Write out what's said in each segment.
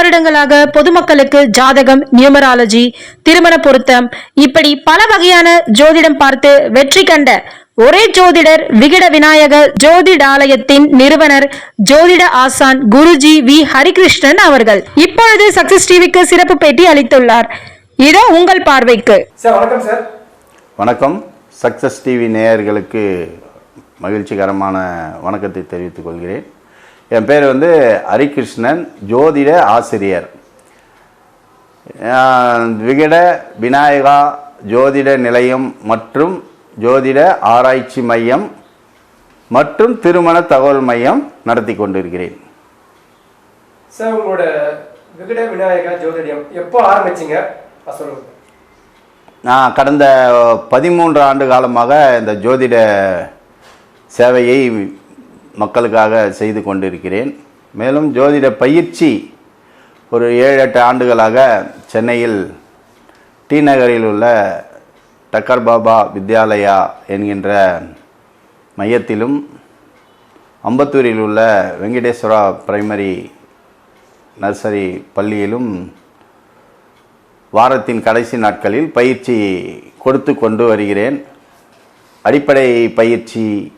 வருடங்களாக பொதுமக்களுக்கு ஜாதகம் நியூமராலஜி திருமண பொருத்தம் இப்படி பல வகையான ஜோதிடம் பார்த்து வெற்றி கண்ட ஒரே ஜோதிடர் விகட விநாயக ஜோதிடாலயத்தின் நிறுவனர் ஜோதிட ஆசான் குருஜி வி. ஹரிகிருஷ்ணன் அவர்கள். இப்பொழுது சக்சஸ் டிவிக்கு சிறப்பு பேட்டி அளித்துள்ளார். இதோ உங்கள் பார்வைக்கு. சார் வணக்கம் சார். வணக்கம். சக்ஸஸ் டிவி நேயர்களுக்கு மகிழ்ச்சிகரமான வணக்கத்தை தெரிவித்துக் கொள்கிறேன். என் பேர் வந்து ஹரிகிருஷ்ணன் ஜோதிட ஆசிரியர். விகட விநாயகா ஜோதிட நிலையம் மற்றும் ஜோதிட ஆராய்ச்சி மையம் மற்றும் திருமண தகவல் மையம் நடத்தி கொண்டிருக்கிறேன். சார் உங்களோட விகட விநாயகா ஜோதிடம் எப்போ ஆரம்பிச்சீங்க? நான் கடந்த பதிமூன்று ஆண்டு காலமாக இந்த ஜோதிட சேவையை மக்களுக்காக செய்து கொண்டிருக்கிறேன். மேலும் ஜோதிட பயிற்சி ஒரு ஏழு எட்டு ஆண்டுகளாக சென்னையில் டி நகரில் உள்ள டக்கர் பாபா வித்யாலயா என்கின்ற மையத்திலும் அம்பத்தூரில் உள்ள வெங்கடேஸ்வரா பிரைமரி நர்சரி பள்ளியிலும் வாரத்தின் கடைசி நாட்களில் பயிற்சி கொடுத்து கொண்டு வருகிறேன். அடிப்படை பயிற்சி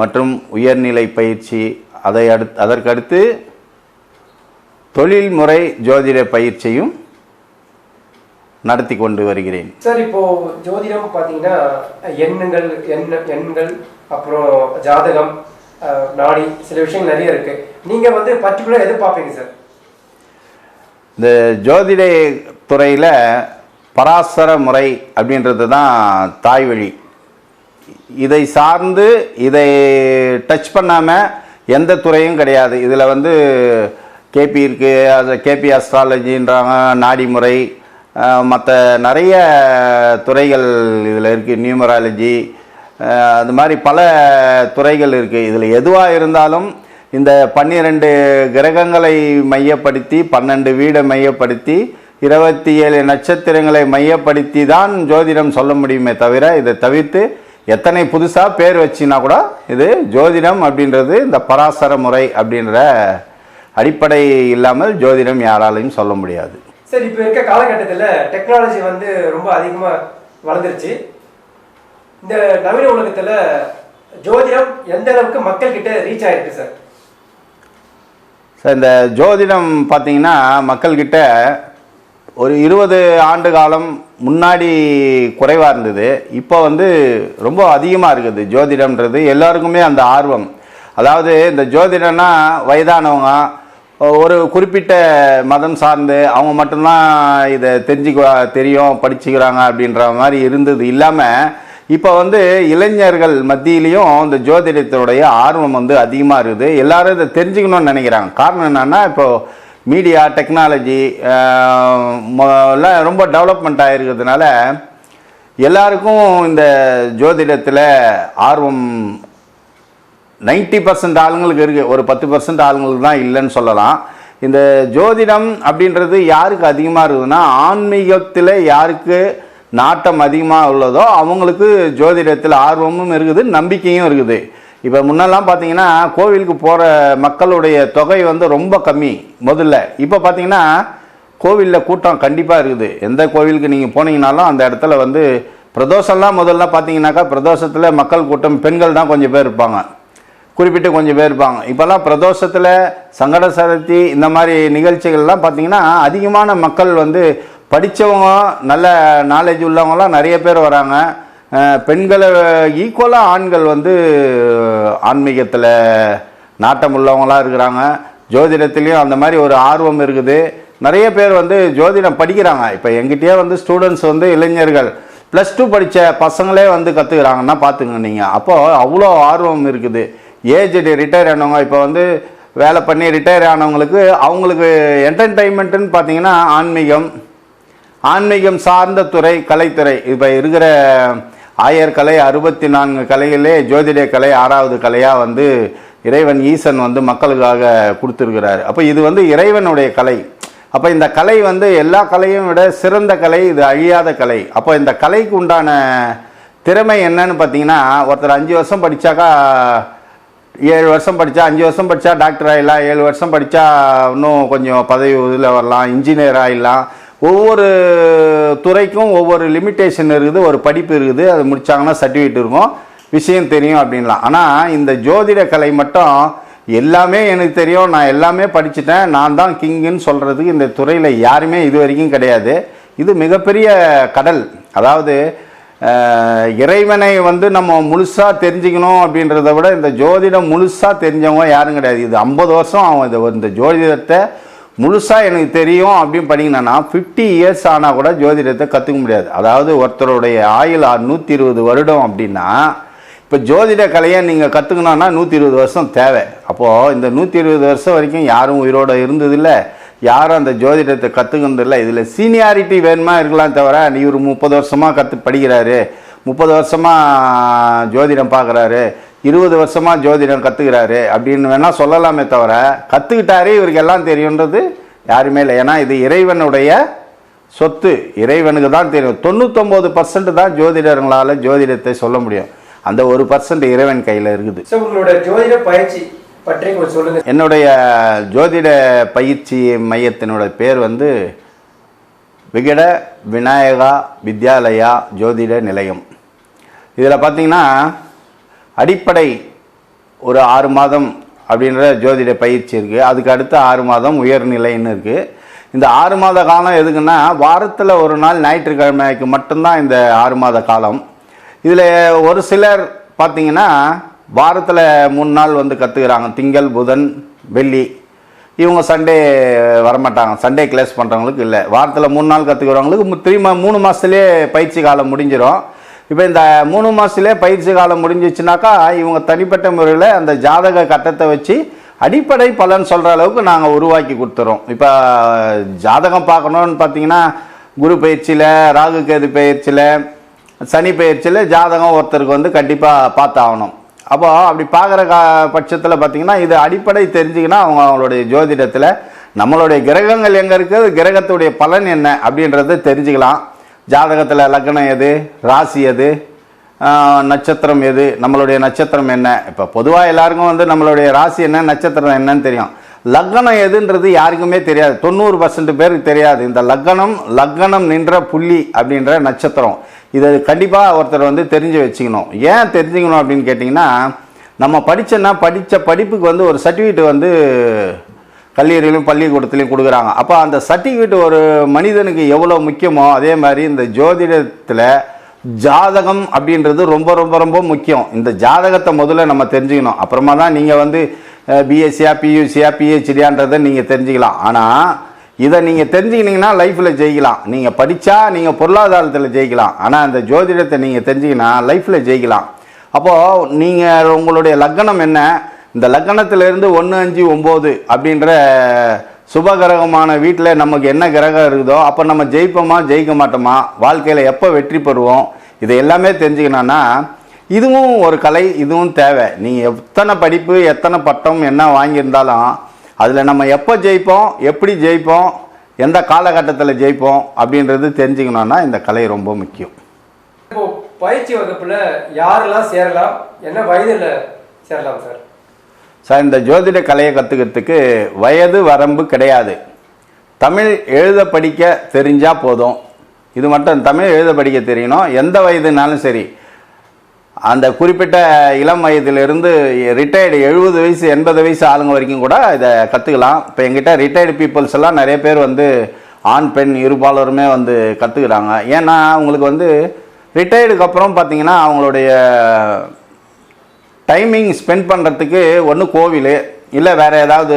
மற்றும் உயர்நிலை பயிற்சி அதை அடுத்து அதற்கடுத்து தொழில்முறை ஜோதிட பயிற்சியும் நடத்தி கொண்டு வருகிறேன். சார் இப்போ ஜோதிடம் பார்த்தீங்கன்னா எண்ணுங்கள் எண்ண எண்கள் அப்புறம் ஜாதகம் நாடி சில விஷயங்கள் நிறைய இருக்கு. நீங்க வந்து பர்டிகுலர் எது பார்ப்பீங்க சார்? இந்த ஜோதிட துறையில் பராசர முறை அப்படின்றது தான் தாய்வழி இதை சார்ந்து இதை டச் பண்ணாமல் எந்த துறையும் கிடையாது. இதில் வந்து கேபி இருக்குது அது கேபி அஸ்ட்ராலஜின்றாங்க நாடி முறை மற்ற நிறைய துறைகள் இதில் இருக்குது நியூமராலஜி அது மாதிரி பல துறைகள் இருக்குது இதில் எதுவாக இருந்தாலும் இந்த பன்னிரெண்டு கிரகங்களை மையப்படுத்தி பன்னெண்டு வீடை மையப்படுத்தி இருபத்தி ஏழு நட்சத்திரங்களை மையப்படுத்தி தான் ஜோதிடம் சொல்ல முடியுமே தவிர இதை தவிர்த்து எத்தனை புதுசாக பேர் வச்சினா கூட இது ஜோதிடம் அப்படின்றது இந்த பராசர முறை அப்படின்ற அடிப்படை இல்லாமல் ஜோதிடம் யாராலையும் சொல்ல முடியாது. சார் இப்போ இருக்க காலகட்டத்தில் டெக்னாலஜி வந்து ரொம்ப அதிகமாக வளர்ந்துருச்சு. இந்த நவீன உலகத்தில் ஜோதிடம் எந்த அளவுக்கு மக்கள் கிட்ட ரீச் ஆயிருக்கு சார் சார் இந்த ஜோதிடம் பார்த்தீங்கன்னா மக்கள்கிட்ட ஒரு இருபது ஆண்டு காலம் முன்னாடி குறைவாக இருந்தது. இப்போ வந்து ரொம்ப அதிகமாக இருக்குது. ஜோதிடம்ன்றது எல்லாருக்குமே அந்த ஆர்வம். அதாவது இந்த ஜோதிடம்னா வயதானவங்க ஒரு குறிப்பிட்ட மதம் சார்ந்து அவங்க மட்டும்தான் இதை தெரிஞ்சுக்க தெரியும் படிச்சுக்கிறாங்க அப்படின்ற மாதிரி இருந்தது. இல்லாமல் இப்போ வந்து இளைஞர்கள் மத்தியிலையும் இந்த ஜோதிடத்தினுடைய ஆர்வம் வந்து அதிகமாக இருக்குது. எல்லாரும் இதை தெரிஞ்சுக்கணும்னு நினைக்கிறாங்க. காரணம் என்னென்னா இப்போது மீடியா டெக்னாலஜி ரொம்ப டெவலப்மெண்ட் ஆகிருக்கிறதுனால எல்லாருக்கும் இந்த ஜோதிடத்தில் ஆர்வம் நைன்ட்டி பர்சன்ட் ஆளுங்களுக்கு இருக்குது ஒரு பத்து பர்சன்ட் ஆளுங்களுக்கு தான் இல்லைன்னு சொல்லலாம். இந்த ஜோதிடம் அப்படின்றது யாருக்கு அதிகமாக இருக்குதுன்னா ஆன்மீகத்தில் யாருக்கு நாட்டம் அதிகமாக உள்ளதோ அவங்களுக்கு ஜோதிடத்தில் ஆர்வமும் இருக்குது நம்பிக்கையும் இருக்குது. இப்போ முன்னெல்லாம் பார்த்தீங்கன்னா கோவிலுக்கு போகிற மக்களுடைய தொகை வந்து ரொம்ப கம்மி முதல்ல. இப்போ பார்த்தீங்கன்னா கோவிலில் கூட்டம் கண்டிப்பாக இருக்குது. எந்த கோவிலுக்கு நீங்கள் போனீங்கனாலும் அந்த இடத்துல வந்து பிரதோஷம்லாம் முதல்ல பார்த்தீங்கன்னாக்கா பிரதோஷத்தில் மக்கள் கூட்டம் பெண்கள் தான் கொஞ்சம் பேர் இருப்பாங்க. குறிப்பிட்டு கொஞ்சம் பேர் இருப்பாங்க. இப்போல்லாம் பிரதோஷத்தில் சங்கட சதுர்த்தி இந்த மாதிரி நிகழ்ச்சிகள்லாம் பார்த்தீங்கன்னா அதிகமான மக்கள் வந்து படித்தவங்க நல்ல நாலேஜ் உள்ளவங்களாம் நிறைய பேர் வராங்க. பெண்களை ஈக்குவலாக ஆண்கள் வந்து ஆன்மீகத்தில் நாட்டம் உள்ளவங்களாக இருக்கிறாங்க. ஜோதிடத்துலேயும் அந்த மாதிரி ஒரு ஆர்வம் இருக்குது. நிறைய பேர் வந்து ஜோதிடம் படிக்கிறாங்க. இப்போ எங்கிட்டயே வந்து ஸ்டூடெண்ட்ஸ் வந்து இளைஞர்கள் ப்ளஸ் டூ படித்த பசங்களே வந்து கற்றுக்குறாங்கன்னா பார்த்துங்க நீங்கள் அப்போது அவ்வளோ ஆர்வம் இருக்குது. ஏஜ்டு ரிட்டையர் ஆனவங்க இப்போ வந்து வேலை பண்ணி ரிட்டையர் ஆனவங்களுக்கு அவங்களுக்கு என்டர்டைன்மெண்ட்டுன்னு பார்த்தீங்கன்னா ஆன்மீகம். ஆன்மீகம் சார்ந்த துறை கலைத்துறை. இப்போ இருக்கிற ஆயர் கலை அறுபத்தி நான்கு கலையிலே ஜோதிட கலை ஆறாவது கலையாக வந்து இறைவன் ஈசன் வந்து மக்களுக்காக கொடுத்துருக்கிறாரு. அப்போ இது வந்து இறைவனுடைய கலை. அப்போ இந்த கலை வந்து எல்லா கலையும் விட சிறந்த கலை இது அழியாத கலை. அப்போ இந்த கலைக்கு உண்டான திறமை என்னன்னு பார்த்தீங்கன்னா ஒருத்தர் அஞ்சு வருஷம் படித்தாக்கா ஏழு வருஷம் படித்தா அஞ்சு வருஷம் படித்தா டாக்டர் ஆகிடலாம் ஏழு வருஷம் படித்தா இன்னும் கொஞ்சம் பதவி இதில் வரலாம் இன்ஜினியர் ஆகிடலாம் ஒவ்வொரு துறைக்கும் ஒவ்வொரு லிமிட்டேஷன் இருக்குது ஒரு படிப்பு இருக்குது அது முடித்தாங்கன்னா சர்டிஃபிகேட் இருக்கும். விஷயம் தெரியும் அப்படின்லாம். ஆனால் இந்த ஜோதிட கலை மட்டும் எல்லாமே எனக்கு தெரியும். நான் எல்லாமே படிச்சுட்டேன். நான் தான் கிங்குன்னு சொல்கிறதுக்கு இந்த துறையில் யாருமே இது வரைக்கும் கிடையாது. இது மிகப்பெரிய கடல். அதாவது இறைவனை வந்து நம்ம முழுசாக தெரிஞ்சுக்கணும் அப்படின்றத விட இந்த ஜோதிடம் முழுசாக தெரிஞ்சவங்க யாரும் கிடையாது. இது ஐம்பது வருஷம் அவன் இந்த ஜோதிடத்தை முழுசாக எனக்கு தெரியும் அப்படின்னு பண்ணிங்கன்னா ஃபிஃப்டி இயர்ஸ் ஆனால் கூட ஜோதிடத்தை கற்றுக்க முடியாது. அதாவது ஒருத்தருடைய ஆயுள் நூற்றி இருபது வருடம் அப்படின்னா இப்போ ஜோதிட கலையை நீங்கள் கற்றுக்கணுன்னா நூற்றி இருபது வருஷம் தேவை. அப்போது இந்த நூற்றி இருபது வருஷம் வரைக்கும் யாரும் உயிரோட இருந்ததில்லை. யாரும் அந்த ஜோதிடத்தை கற்றுக்கினதில்லை இதில் சீனியாரிட்டி வேணுமா இருக்கலாம் தவிர இவர் முப்பது வருஷமாக கற்று படிக்கிறாரு. முப்பது வருஷமாக ஜோதிடம் பார்க்குறாரு. இருபது வருஷமாக ஜோதிடம் கற்றுக்கிறாரு அப்படின்னு வேணால் சொல்லலாமே தவிர கற்றுக்கிட்டாரே இவருக்கு எல்லாம் தெரியுன்றது யாருமே இல்லை. ஏன்னா இது இறைவனுடைய சொத்து. இறைவனுக்கு தான் தெரியும். தொண்ணூத்தொம்பது பர்சன்ட் தான் ஜோதிடர்களால் ஜோதிடத்தை சொல்ல முடியும். அந்த ஒரு பர்சன்ட் இறைவன் கையில் இருக்குது. உங்களோட ஜோதிட பயிற்சி பற்றி கொஞ்சம் சொல்லுங்க. என்னுடைய ஜோதிட பயிற்சி மையத்தினோட பேர் வந்து விகட விநாயகா வித்யாலயா ஜோதிட நிலையம். இதில் பார்த்தீங்கன்னா அடிப்படை ஒரு ஆறு மாதம் அப்படின்ற ஜோதிட பயிற்சி இருக்குது அதுக்கு அடுத்த ஆறு மாதம் உயர்நிலைன்னு இருக்குது இந்த ஆறு மாத காலம் எதுக்குன்னா வாரத்தில் ஒரு நாள் ஞாயிற்றுக்கிழமைக்கு மட்டும்தான் இந்த ஆறு மாத காலம். இதில் ஒரு சிலர் பார்த்தீங்கன்னா வாரத்தில் மூணு நாள் வந்து கற்றுக்கிறாங்க திங்கள் புதன் வெள்ளி. இவங்க சண்டே வரமாட்டாங்க. சண்டே கிளாஸ் பண்ணுறவங்களுக்கு இல்லை. வாரத்தில் மூணு நாள் கற்றுக்கிறவங்களுக்கு திரும்ப மூணு மாதத்துலேயே பயிற்சி காலம் முடிஞ்சிடும் இப்போ இந்த மூணு மாதத்துலேயே பயிற்சி காலம் முடிஞ்சிச்சுனாக்கா இவங்க தனிப்பட்ட முறையில் அந்த ஜாதக கட்டத்தை வச்சு அடிப்படை பலன் சொல்கிற அளவுக்கு நாங்கள் உருவாக்கி கொடுத்துறோம். இப்போ ஜாதகம் பார்க்கணுன்னு பார்த்தீங்கன்னா குரு பயிற்சியில் ராகு கேது பயிற்சியில் சனி பயிற்சியில் ஜாதகம் ஒருத்தருக்கு வந்து கண்டிப்பாக பார்த்தாகணும். அப்போ அப்படி பார்க்குற கா பட்சத்தில் பார்த்திங்கன்னா இது அடிப்படை தெரிஞ்சுக்கினா அவங்க அவங்களுடைய ஜோதிடத்தில் நம்மளுடைய கிரகங்கள் எங்கே இருக்குது கிரகத்துடைய பலன் என்ன அப்படின்றத தெரிஞ்சுக்கலாம். ஜாதகத்தில் லக்னம் எது? ராசி எது? நட்சத்திரம் எது? நம்மளுடைய நட்சத்திரம் என்ன? இப்போ பொதுவாக எல்லாருக்கும் வந்து நம்மளுடைய ராசி என்ன நட்சத்திரம் என்னன்னு தெரியும். லக்னம் எதுன்றது யாருக்குமே தெரியாது. தொண்ணூறு பர்சன்ட் பேருக்கு தெரியாது. இந்த லக்னம் லக்னம் நின்ற புள்ளி அப்படின்ற நட்சத்திரம். இதை கண்டிப்பாக ஒருத்தர் வந்து தெரிஞ்சு வச்சுக்கணும். ஏன் தெரிஞ்சுக்கணும் அப்படின்னு கேட்டிங்கன்னா நம்ம படித்தோன்னா படித்த படிப்புக்கு வந்து ஒரு சர்டிஃபிகேட் வந்து கல்லூரியிலும் பள்ளிக்கூடத்துலையும் கொடுக்குறாங்க. அப்போ அந்த சர்டிஃபிகேட் ஒரு மனிதனுக்கு எவ்வளோ முக்கியமோ அதே மாதிரி இந்த ஜோதிடத்தில் ஜாதகம் அப்படின்றது ரொம்ப ரொம்ப ரொம்ப முக்கியம். இந்த ஜாதகத்தை முதல்ல நம்ம தெரிஞ்சுக்கணும். அப்புறமா தான் நீங்கள் வந்து பிஎஸ்சியா பியூசியா பிஹெச்டியான்றதை நீங்கள் தெரிஞ்சுக்கலாம். ஆனால் இதை நீங்கள் தெரிஞ்சுக்கினீங்கன்னா லைஃப்பில் ஜெயிக்கலாம். நீங்கள் படித்தா நீங்கள் பொருளாதாரத்தில் ஜெயிக்கலாம். ஆனால் அந்த ஜோதிடத்தை நீங்கள் தெரிஞ்சுக்கினா லைஃப்பில் ஜெயிக்கலாம். அப்போது நீங்கள் உங்களுடைய லக்னம் என்ன? இந்த லக்கணத்திலேருந்து ஒன்று அஞ்சு ஒம்பது அப்படின்ற சுபகிரகமான வீட்டில் நமக்கு என்ன கிரகம் இருக்குதோ அப்போ நம்ம ஜெயிப்போமா ஜெயிக்க மாட்டோமா வாழ்க்கையில் எப்போ வெற்றி பெறுவோம் இதை எல்லாமே தெரிஞ்சுக்கணும்னா இதுவும் ஒரு கலை இதுவும் தேவை. நீங்கள் எத்தனை படிப்பு எத்தனை பட்டம் என்ன வாங்கியிருந்தாலும் அதில் நம்ம எப்போ ஜெயிப்போம் எப்படி ஜெயிப்போம் எந்த காலகட்டத்தில் ஜெயிப்போம் அப்படின்றது தெரிஞ்சுக்கணும்னா இந்த கலை ரொம்ப முக்கியம். இப்போ பயிற்சி வகுப்பில் யாரெல்லாம் சேரலாம்? என்ன வயதில் சேரலாம் சார்? சார் இந்த ஜோதிட கலையை கற்றுக்கிறதுக்கு வயது வரம்பு கிடையாது. தமிழ் எழுத படிக்க தெரிஞ்சால் போதும். இது மட்டும் தமிழ் எழுத படிக்க தெரியணும். எந்த வயதுனாலும் சரி. அந்த குறிப்பிட்ட இளம் வயதிலிருந்து ரிட்டையர்டு எழுபது வயசு எண்பது வயசு ஆளுங்க வரைக்கும் கூட இதை கற்றுக்கலாம் இப்போ எங்கிட்ட ரிட்டையர்டு பீப்புள்ஸ் எல்லாம் நிறைய பேர் வந்து ஆண் பெண் இருபாலருமே வந்து கற்றுக்குறாங்க ஏன்னா அவங்களுக்கு வந்து ரிட்டையர்டுக்கு அப்புறம் பார்த்தீங்கன்னா அவங்களுடைய டைமிங் ஸ்பெண்ட் பண்ணுறதுக்கு ஒன்று கோவில் இல்லை வேறு ஏதாவது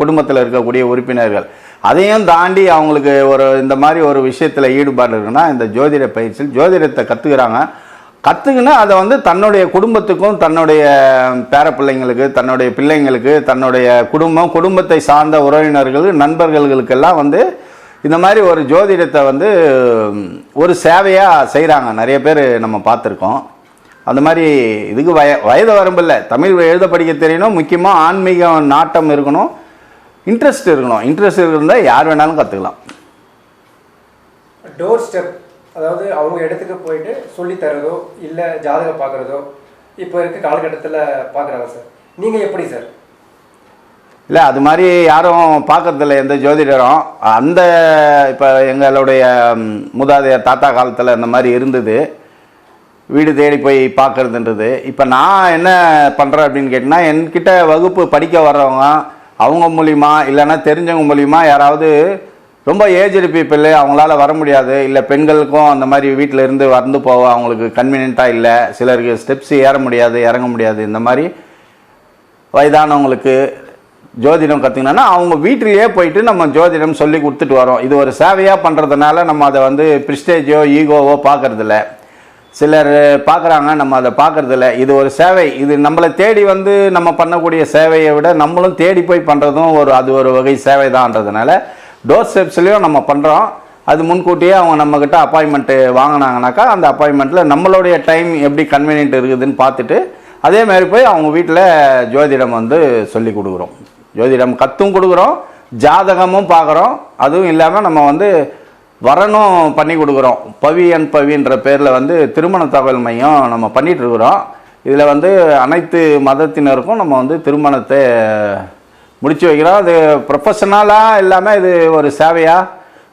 குடும்பத்தில் இருக்கக்கூடிய உறுப்பினர்கள். அதையும் தாண்டி அவங்களுக்கு ஒரு இந்த மாதிரி ஒரு விஷயத்தில் ஈடுபாடு இருக்குன்னா இந்த ஜோதிட பயிற்சியில் ஜோதிடத்தை கற்றுக்குறாங்க கற்றுக்குன்னு அதை வந்து தன்னுடைய குடும்பத்துக்கும் தன்னுடைய பேர பிள்ளைங்களுக்கு தன்னுடைய பிள்ளைங்களுக்கு தன்னுடைய குடும்பம் குடும்பத்தை சார்ந்த உறவினர்கள் நண்பர்களுக்கெல்லாம் வந்து இந்த மாதிரி ஒரு ஜோதிடத்தை வந்து ஒரு சேவையாக செய்கிறாங்க நிறைய பேர் நம்ம பார்த்துருக்கோம். அந்த மாதிரி இதுக்கு வய வயது வரம்பு இல்லை. தமிழ் எழுத படிக்க தெரியணும். முக்கியமாக ஆன்மீக நாட்டம் இருக்கணும். இன்ட்ரெஸ்ட் இருக்கணும். இன்ட்ரெஸ்ட் இருந்தால் யார் வேணாலும் கற்றுக்கலாம் டோர் ஸ்டெப் அதாவது அவங்க இடத்துக்கு போயிட்டு சொல்லி தரதோ இல்லை ஜாதகம் பார்க்குறதோ இப்போ இருக்க காலகட்டத்தில் பார்க்குறாங்க சார். நீங்கள் எப்படி சார்? இல்லை அது மாதிரி யாரும் பார்க்கறதில்ல எந்த ஜோதிடரும். அந்த இப்போ எங்களுடைய ம், மூதாதையர் தாத்தா காலத்தில் இந்த மாதிரி இருந்தது. வீடு தேடி போய் பார்க்கறதுன்றது. இப்போ நான் என்ன பண்ணுறேன் அப்படின்னு கேட்டிங்கன்னா என்கிட்ட வகுப்பு படிக்க வர்றவங்க அவங்க மூலிமா இல்லைன்னா தெரிஞ்சவங்க மூலிமா யாராவது ரொம்ப ஏஜ்டு பீப்புள் அவங்களால வர முடியாது. இல்லை பெண்களுக்கும் அந்த மாதிரி வீட்டில் இருந்து வந்து போக அவங்களுக்கு கன்வீனியண்ட்டாக இல்லை. சிலருக்கு ஸ்டெப்ஸ் ஏற முடியாது இறங்க முடியாது. இந்த மாதிரி வயதானவங்களுக்கு ஜோதிடம் கற்றுக்கணும்னா அவங்க வீட்டிலேயே போயிட்டு நம்ம ஜோதிடம் சொல்லி கொடுத்துட்டு வரோம். இது ஒரு சேவையாக பண்ணுறதுனால நம்ம அதை வந்து பிரிஸ்டேஜோ ஈகோவோ பார்க்கறதில்ல. சிலர் பார்க்குறாங்க நம்ம அதை பார்க்குறதில்ல. இது ஒரு சேவை. இது நம்மளை தேடி வந்து நம்ம பண்ணக்கூடிய சேவையை விட நம்மளும் தேடி போய் பண்ணுறதும் ஒரு அது ஒரு வகை சேவை தான்றதுனால டோர் ஸ்டெப்ஸ்லேயும் நம்ம பண்ணுறோம் அது முன்கூட்டியே அவங்க நம்மக்கிட்ட அப்பாயின்மெண்ட்டு வாங்கினாங்கனாக்கா அந்த அப்பாயின்மெண்ட்டில் நம்மளுடைய டைம் எப்படி கன்வீனியன்ட் இருக்குதுன்னு பார்த்துட்டு அதே மாதிரி போய் அவங்க வீட்டில் ஜோதிடம் வந்து சொல்லி கொடுக்குறோம். ஜோதிடம் கற்றும் கொடுக்குறோம் ஜாதகமும் பார்க்குறோம். அதுவும் இல்லாமல் நம்ம வந்து வரணும் பண்ணி கொடுக்குறோம். பவி அண்ட் பவின்ற பேரில் வந்து திருமண தகவல் மையம் நம்ம பண்ணிட்டு இருக்கிறோம். இதில் வந்து அனைத்து மதத்தினருக்கும் நம்ம வந்து திருமணத்தை முடிச்சு வைக்கிறோம். அது ப்ரொஃபஷனலாக இல்லாமல் இது ஒரு சேவையாக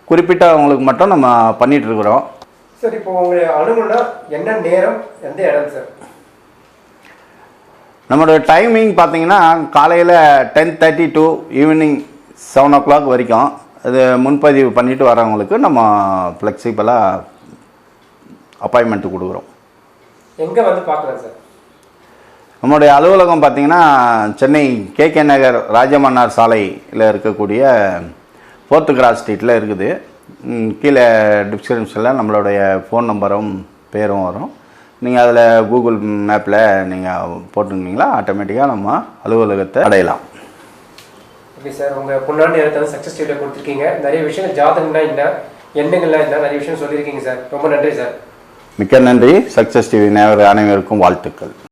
குறிப்பிட்டவங்களுக்கு மட்டும் நம்ம பண்ணிட்டு இருக்கிறோம். சார் இப்போ உங்களை அணுகுனா என்ன நேரம் எந்த இடம் சார்? நம்மளோட டைமிங் பார்த்தீங்கன்னா காலையில் ten thirty to evening seven o'clock வரைக்கும். அது முன்பதிவு பண்ணிட்டு வரவங்களுக்கு நம்ம ஃப்ளெக்சிபிளாக அப்பாயின்மெண்ட் கொடுக்குறோம். எங்கே வந்து பார்க்கலாம் சார்? நம்மளுடைய அலுவலகம் பார்த்தீங்கன்னா சென்னை கே கே நகர் ராஜமன்னார் சாலையில் இருக்கக்கூடிய ஃபோர்த்து கிராஸ் ஸ்ட்ரீட்டில் இருக்குது. கீழே டிஸ்கிரிப்ஷனில் நம்மளுடைய ஃபோன் நம்பரும் பேரும் வரும். நீங்கள் அதில் கூகுள் மேப்பில் நீங்கள் போட்டுருந்தீங்களா ஆட்டோமேட்டிக்காக நம்ம அலுவலகத்தை அடையலாம். ஓகே சார் உங்கள் பொண்ணான நேரத்தை வந்து சக்ஸஸ் டிவியில் கொடுத்துருக்கீங்க. நிறைய விஷயங்கள் ஜாதகம்னா என்ன? எண்ணங்கள்லாம் என்ன? நிறைய விஷயம் சொல்லியிருக்கீங்க சார் ரொம்ப நன்றி சார் மிக்க நன்றி. சக்ஸஸ் டிவி நேவர் அனைவருக்கும் வாழ்த்துக்கள்.